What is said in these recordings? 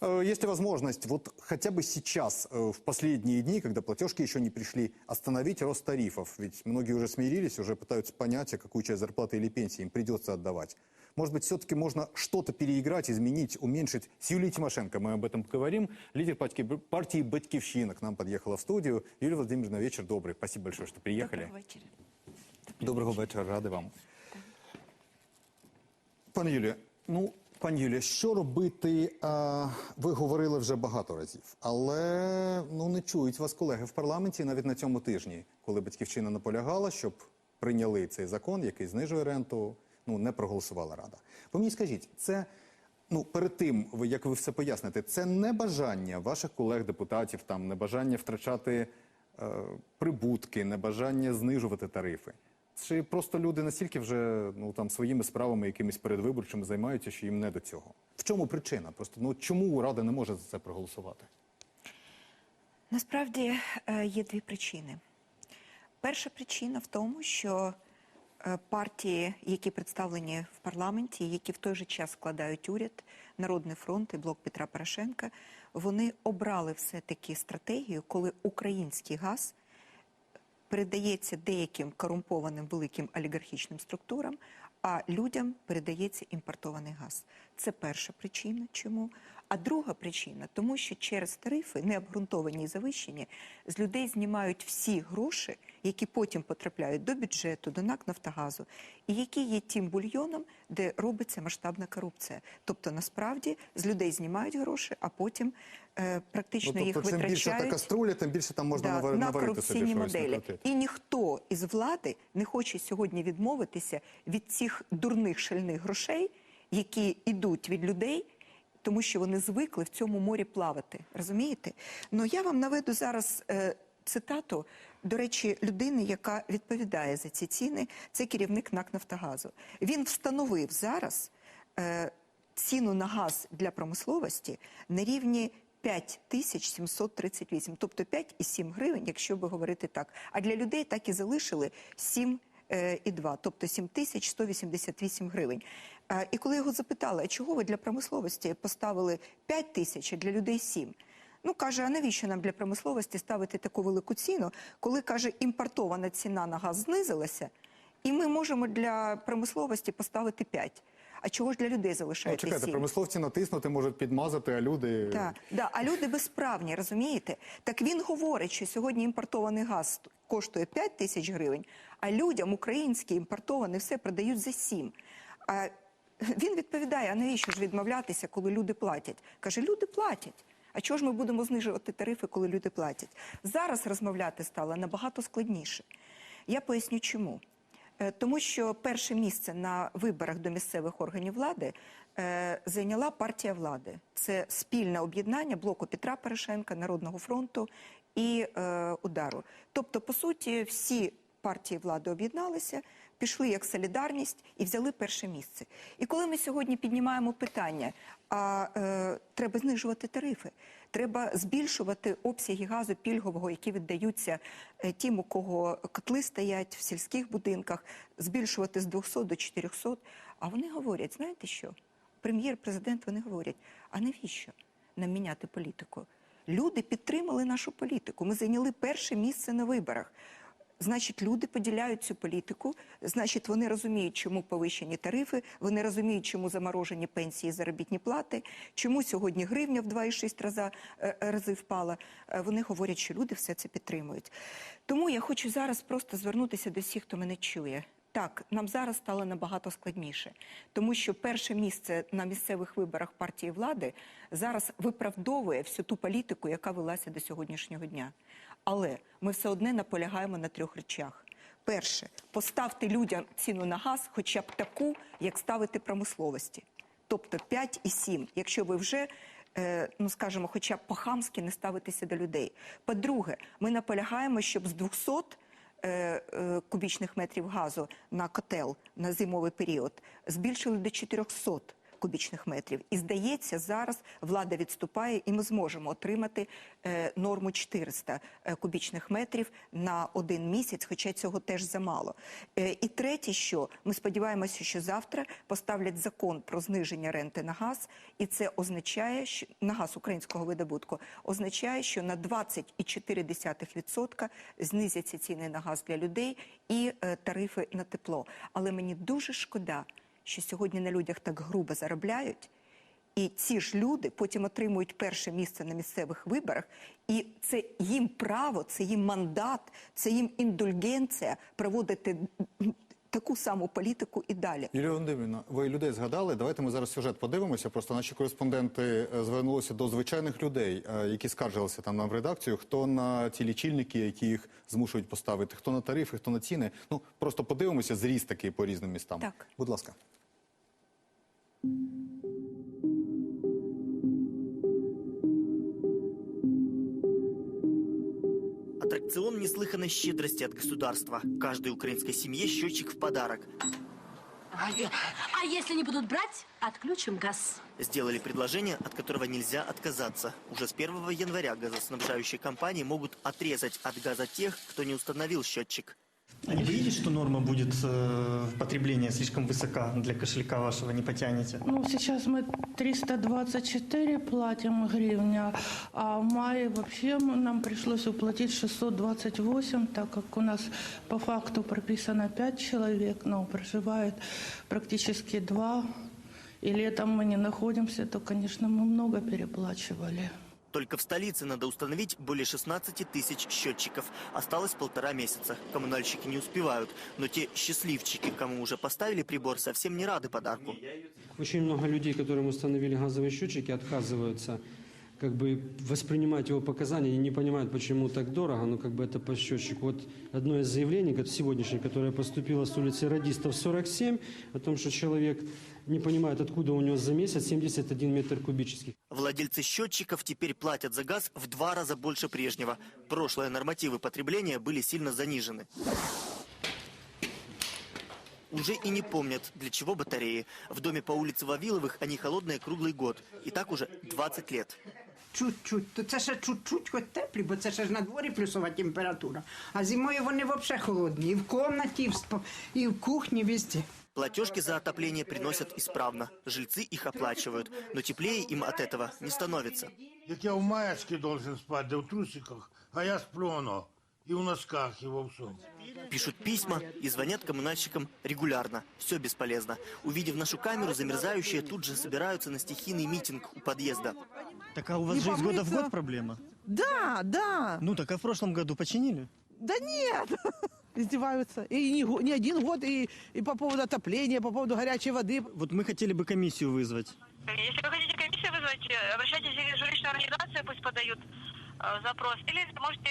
Э, Есть ли возможность вот хотя бы сейчас, э, в последние дни, когда платежки еще не пришли, остановить рост тарифов? Ведь многие уже смирились, уже пытаются понять, а какую часть зарплаты или пенсии им придется отдавать. Может быть, все-таки можно что-то переиграть, изменить, уменьшить. С Юлией Тимошенко мы об этом поговорим. Лидер партии, партии «Батькивщина» к нам подъехала в студию. Юлия Владимировна, вечер добрый. Спасибо большое, что приехали. Доброго вечора. Доброго вечора, радий вам. Пане Юлію, ну, пані Юлія, що робити? Ви говорили вже багато разів, але ну не чують вас колеги в парламенті навіть на цьому тижні, коли батьківщина наполягала, щоб прийняли цей закон, який знижує ренту. Ну не проголосувала рада. Ви мені скажіть, це ну перед тим, як ви все поясните, це не бажання ваших колег-депутатів, там не бажання втрачати е, прибутки, не бажання знижувати тарифи. Чи просто люди настільки вже ну там своїми справами, якимись передвиборчими займаються, що їм не до цього? В чому причина? Просто ну чому рада не може за це проголосувати? Насправді е, є дві причини. Перша причина в тому, що е, партії, які представлені в парламенті, які в той же час складають уряд, Народний фронт і блок Петра Порошенка, вони обрали все-таки стратегію, коли український газ передається деяким корумпованим великим олігархічним структурам, а людям передається імпортований газ. Це перша причина, чому. А друга причина, тому що через тарифи, необґрунтовані і завищені, з людей знімають всі гроші, які потім потрапляють до бюджету, до НАК Нафтогазу, і які є тим бульйоном, де робиться масштабна корупція. Тобто, насправді з людей знімають гроші, а потім е, практично Ну, їх тобто, чим більше та каструля, тим більше там можна да, навар- на наварити собі корупційні моделі. І ніхто із влади не хоче сьогодні відмовитися від цих дурних шальних грошей, які йдуть від людей. Тому що вони звикли в цьому морі плавати, розумієте? Ну я вам наведу зараз е, цитату, до речі, людини, яка відповідає за ці ціни, це керівник НАК Нафтогазу. Він встановив зараз е, ціну на газ для промисловості на рівні 5738, тобто 5,7 гривень, якщо би говорити так. А для людей так і залишили 7,2, тобто 7188 гривень. Е, І коли його запитали, а чого ви для промисловості поставили 5 тисяч, а для людей 7? Ну, каже, а навіщо нам для промисловості ставити таку велику ціну, коли, каже, імпортована ціна на газ знизилася, і ми можемо для промисловості поставити 5. А чого ж для людей Ну, залишається чекайте, 7? промисловці натиснути, можуть підмазати, а люди Так, да, а люди безправні, розумієте? Так він говорить, що сьогодні імпортований газ коштує 5 тисяч гривень, а людям український імпортований все продають за 7. А він відповідає: а навіщо ж відмовлятися, коли люди платять? Каже, люди платять. А чого ж ми будемо знижувати тарифи, коли люди платять? Зараз розмовляти стало набагато складніше. Я поясню, чому. Е, Тому що перше місце на виборах до місцевих органів влади е, зайняла партія влади. Це спільне об'єднання блоку Петра Порошенка, Народного фронту і е, удару. Тобто, по суті, всі партії влади об'єдналися, пішли як солідарність і взяли перше місце. І коли ми сьогодні піднімаємо питання, а е, треба знижувати тарифи, треба збільшувати обсяги газу пільгового, які віддаються е, тим, у кого котли стоять в сільських будинках, збільшувати з 200 до 400. А вони говорять, знаєте що? Прем'єр, президент, вони говорять, а навіщо нам міняти політику? Люди підтримали нашу політику. Ми зайняли перше місце на виборах. Значить, люди поділяють цю політику. Значить, вони розуміють, чому повищені тарифи, вони розуміють, чому заморожені пенсії і заробітні плати, чому сьогодні гривня в 2,6 рази, е, рази впала. Е, Вони говорять, що люди все це підтримують. Тому я хочу зараз просто звернутися до всіх, хто мене чує. Так, нам зараз стало набагато складніше, тому що перше місце на місцевих виборах партії влади зараз виправдовує всю ту політику, яка велася до сьогоднішнього дня. Але ми все одне наполягаємо на трьох речах. Перше, поставте людям ціну на газ, хоча б таку, як ставити промисловості, тобто 5 і 7, якщо ви вже е, ну скажімо, хоча б по-хамськи не ставитися до людей. По-друге, ми наполягаємо, щоб з 200 е, е, кубічних метрів газу на котел на зимовий період збільшили до 400. Кубічних метрів. І здається, зараз влада відступає, і ми зможемо отримати е, норму 400 е, кубічних метрів на один місяць, хоча цього теж замало. Е, і третє, що ми сподіваємося, що завтра поставлять закон про зниження ренти на газ, і це означає, що на газ українського видобутку означає, що на 20,4% знизяться ціни на газ для людей і тарифи на тепло. Але мені дуже шкода, що сьогодні на людях так грубо заробляють. І ці ж люди потім отримують перше місце на місцевих виборах, і це їм право, це їм мандат, це їм індульгенція проводити таку саму політику і далі. Юлія Володимирівна, ви людей згадали. Давайте ми зараз сюжет подивимося. Просто наші кореспонденти е, звернулися до звичайних людей, е, які скаржилися там нам в редакцію. Хто на ті лічильники, які їх змушують поставити, хто на тарифи, хто на ціни. Ну просто подивимося зріст такий по різним містам. Так. будь ласка. Аттракцион неслыханной щедрости от государства. Каждой украинской семье счетчик в подарок. А, а если не будут брать, отключим газ. Сделали предложение, от которого нельзя отказаться. Уже с 1 января газоснабжающие компании могут отрезать от газа тех, кто не установил счетчик. А не боитесь, что норма будет э, потребления слишком высока для кошелька вашего, не потянете? Ну, сейчас мы 324 платим гривня, а в мае вообще м- нам пришлось уплатить 628, так как у нас по факту прописано 5 человек, но проживает практически 2. И летом мы не находимся, то, конечно, мы много переплачивали. Только в столице надо установить более 16 тысяч счетчиков. Осталось полтора месяца. Коммунальщики не успевают. Но те счастливчики, кому уже поставили прибор, совсем не рады подарку. Очень много людей, которым установили газовые счетчики, отказываются как бы воспринимать его показания и не понимают, почему так дорого, но как бы это по счетчику. Вот одно из заявлений, сегодняшнее, которое поступило с улицы Радистов 47, о том, что человек не понимает, откуда у него за месяц 71 метр кубический. Владельцы счетчиков теперь платят за газ в два раза больше прежнего. Прошлые нормативы потребления были сильно занижены. Уже и не помнят, для чего батареи. В доме по улице Вавиловых они холодные круглый год. И так уже 20 лет. Чуть-чуть. То це ще чуть-чуть хоч теплі, бо це ще ж на дворі плюсова температура. А зимою вони взагалі холодні. І в кімнаті, і в, кухні, везде. Платежки за отопление приносят исправно. Жильцы их оплачивают. Но теплее им от этого не становится. Як я в маєчці должен спати, де в трусиках, а я сплю оно. І в носках, і во всьому. Пишут письма и звонят коммунальщикам регулярно. Все бесполезно. Увидев нашу камеру, замерзающие тут же собираются на стихийный митинг у подъезда. Так а у вас же из года в год проблема? Да, да. Ну так а в прошлом году починили? Да нет. Издеваются. И не, го- не один год, и, и по поводу отопления, по поводу горячей воды. Вот мы хотели бы комиссию вызвать. Если вы хотите комиссию вызвать, э, обращайтесь в жилищную организацию, пусть подают э, запрос. Или можете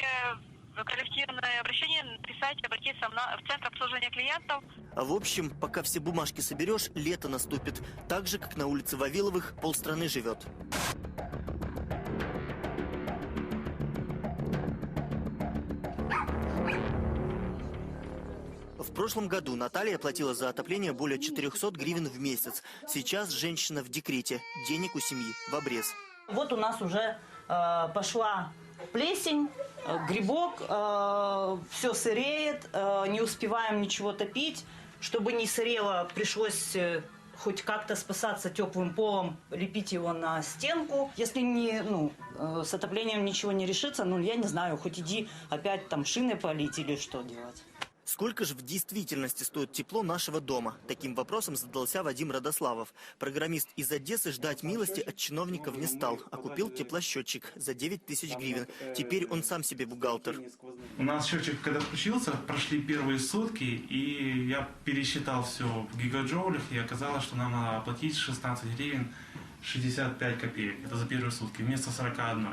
коллективное обращение написать, обратиться в, на- в Центр обслуживания клиентов. А в общем, пока все бумажки соберешь, лето наступит. Так же, как на улице Вавиловых полстраны живет. В прошлом году Наталья платила за отопление более 400 гривен в месяц. Сейчас женщина в декрете. Денег у семьи в обрез. Вот у нас уже э, пошла плесень, э, грибок, все сыреет, э, не успеваем ничего топить. Чтобы не сырело, пришлось э, хоть как-то спасаться теплым полом, лепить его на стенку. Если не, ну, э, с отоплением ничего не решится, ну, я не знаю, хоть иди опять там шины полить или что делать. Сколько же в действительности стоит тепло нашего дома? Таким вопросом задался Вадим Родославов. Программист из Одессы ждать милости от чиновников не стал, а купил теплосчетчик за 9 тысяч гривен. Теперь он сам себе бухгалтер. У нас счетчик, когда включился, прошли первые сутки, и я пересчитал все в гигаджоулях, и оказалось, что нам надо оплатить 16 гривен 65 копеек. Это за первые сутки, вместо 41.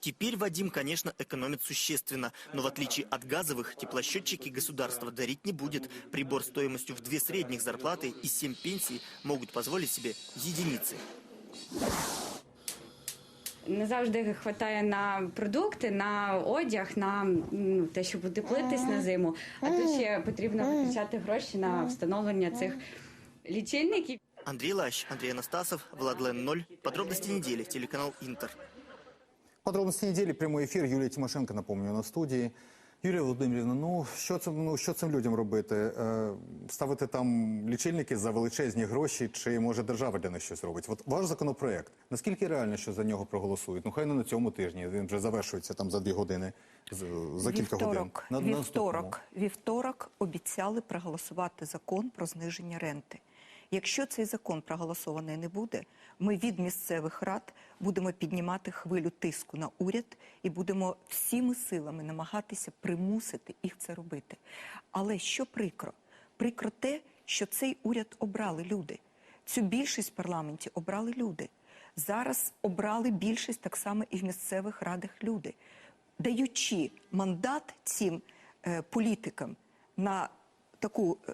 Теперь Вадим, конечно, экономит существенно, но в отличие от газовых, теплосчетчики государство дарить не будет. Прибор стоимостью в две средних зарплаты и семь пенсий могут позволить себе единицы. Не завжди вистачає на продукти, на одяг, на ну, те, щоб утеплитись на зиму. А тут ще потрібно витрачати гроші на встановлення цих лічильників. Андрей Лащ, Андрей Анастасов, Владлен 0. Подробности недели. Телеканал Интер. Подробності неділі, прямий ефір. Юлія Тимошенко, напомню, на студії. Юлія Володимирівна, ну що цим, ну що цим людям робити? Е, ставити там лічильники за величезні гроші, чи може держава для них щось робить? От ваш законопроект, наскільки реально, що за нього проголосують? Ну хай не на цьому тижні. Він вже завершується там за дві години, за кілька годин. вівторок, На- на вівторок, вівторок обіцяли проголосувати закон про зниження ренти. Якщо цей закон проголосований не буде, ми від місцевих рад будемо піднімати хвилю тиску на уряд і будемо всіми силами намагатися примусити їх це робити. Але що прикро? Прикро те, що цей уряд обрали люди. Цю більшість в парламенті обрали люди. Зараз обрали більшість так само і в місцевих радах люди даючи мандат цим е, політикам на таку е,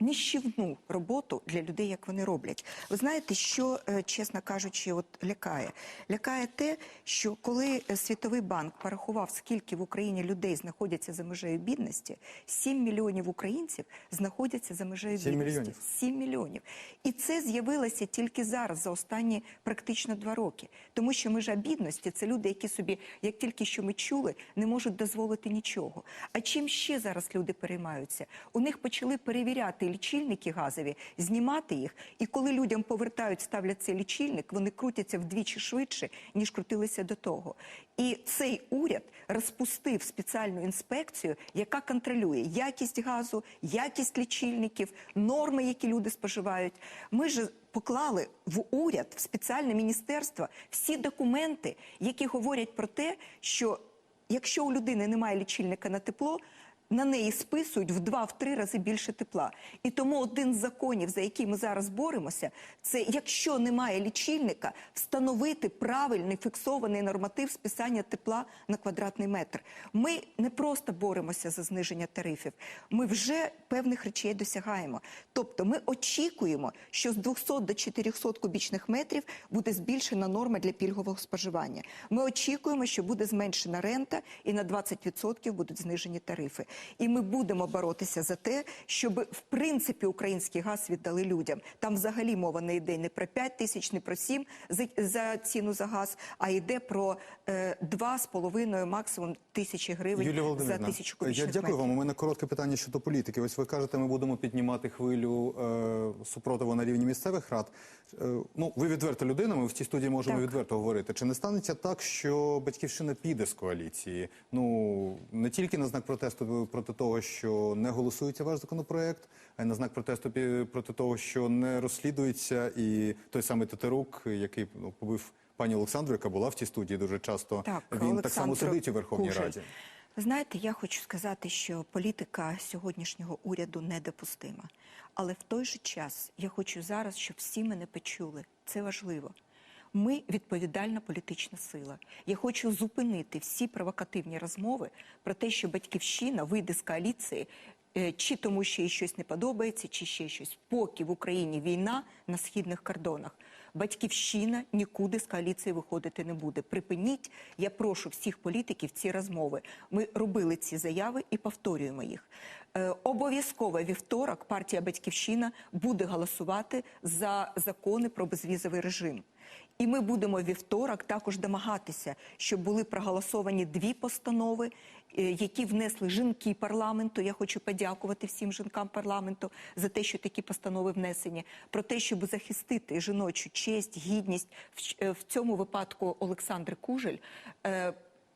ніщівну роботу для людей, як вони роблять. Ви знаєте, що, е, чесно кажучи, от лякає? Лякає те, що коли е, Світовий банк порахував, скільки в Україні людей знаходяться за межею бідності, 7 мільйонів українців знаходяться за межею Сім бідності. мільйонів. 7 мільйонів. І це з'явилося тільки зараз, за останні практично два роки. Тому що межа бідності це люди, які собі, як тільки що ми чули, не можуть дозволити нічого. А чим ще зараз люди переймаються? У них почали перевіряти лічильники газові, знімати їх. І коли людям повертають, ставлять цей лічильник, вони крутяться вдвічі швидше, ніж крутилися до того. І цей уряд розпустив спеціальну інспекцію, яка контролює якість газу, якість лічильників, норми, які люди споживають. Ми ж поклали в уряд, в спеціальне міністерство всі документи, які говорять про те, що якщо у людини немає лічильника на тепло. На неї списують в два-три рази більше тепла. І тому один з законів, за який ми зараз боремося, це якщо немає лічильника, встановити правильний фіксований норматив списання тепла на квадратний метр. Ми не просто боремося за зниження тарифів, ми вже певних речей досягаємо. Тобто ми очікуємо, що з 200 до 400 кубічних метрів буде збільшена норма для пільгового споживання. Ми очікуємо, що буде зменшена рента і на 20% будуть знижені тарифи. І ми будемо боротися за те, щоб в принципі український газ віддали людям. Там взагалі мова не йде не про 5 тисяч, не про 7 за, за ціну за газ, а йде про е, 2,5 максимум тисячі гривень Юлія за тисячу я дякую метрів. вам. У мене коротке питання щодо політики. Ось ви кажете, ми будемо піднімати хвилю е, супротиву на рівні місцевих рад. Е, ну, ви відверта людина, ми в цій студії можемо Так. відверто говорити. Чи не станеться так, що батьківщина піде з коаліції? Ну не тільки на знак протесту проти того, що не голосується ваш законопроект, а й на знак протесту проти того, що не розслідується, і той самий Тетерук, який ну, побив пані Олександру, яка була в цій студії дуже часто. Так, він так само сидить у Верховній Кужель. Раді. Ви знаєте, я хочу сказати, що політика сьогоднішнього уряду недопустима. Але в той же час я хочу зараз, щоб всі мене почули. Це важливо. Ми відповідальна політична сила. Я хочу зупинити всі провокативні розмови про те, що батьківщина вийде з коаліції, е, чи тому, що їй щось не подобається, чи ще щось. Поки в Україні війна на східних кордонах. Батьківщина нікуди з коаліції виходити не буде. Припиніть. Я прошу всіх політиків ці розмови. Ми робили ці заяви і повторюємо їх. Е, обов'язково вівторок партія Батьківщина буде голосувати за закони про безвізовий режим. І ми будемо вівторок також домагатися, щоб були проголосовані дві постанови, е, які внесли жінки парламенту. Я хочу подякувати всім жінкам парламенту за те, що такі постанови внесені, про те, щоб захистити жіночу честь, гідність. В е, В цьому випадку Олександр Кужель.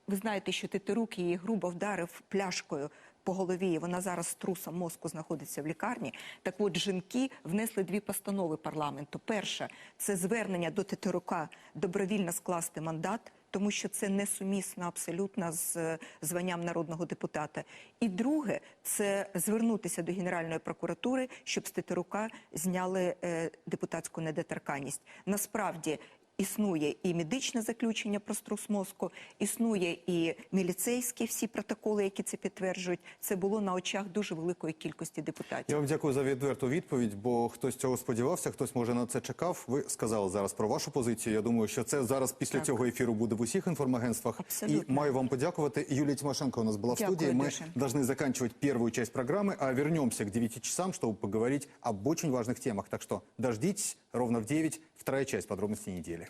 Ви знаєте, що Тетерук її грубо вдарив пляшкою по голові. і Вона зараз з трусом мозку знаходиться в лікарні. Так от жінки внесли дві постанови парламенту. Перша це звернення до Тетерука добровільно скласти мандат. Тому що це несумісно абсолютно з е, званням народного депутата. І друге, це звернутися до Генеральної прокуратури, щоб з Тетерука зняли е, депутатську недоторканність. Насправді Існує і медичне заключення про струс мозку, існує і міліцейські всі протоколи, які це підтверджують. Це було на очах дуже великої кількості депутатів. Я вам дякую за відверту відповідь, бо хтось цього сподівався, хтось може на це чекав. Ви сказали зараз про вашу позицію. Я думаю, що це зараз після Так. цього ефіру буде в усіх інформагентствах. Абсолютно. І маю вам подякувати. Юлия Тимошенко у нас была в Дякую студии. Мы дуже. должны заканчивать первую часть программы, а вернемся к 9 часам, чтобы поговорить об очень важных темах. Так что дождитесь ровно в 9, вторая часть подробностей недели.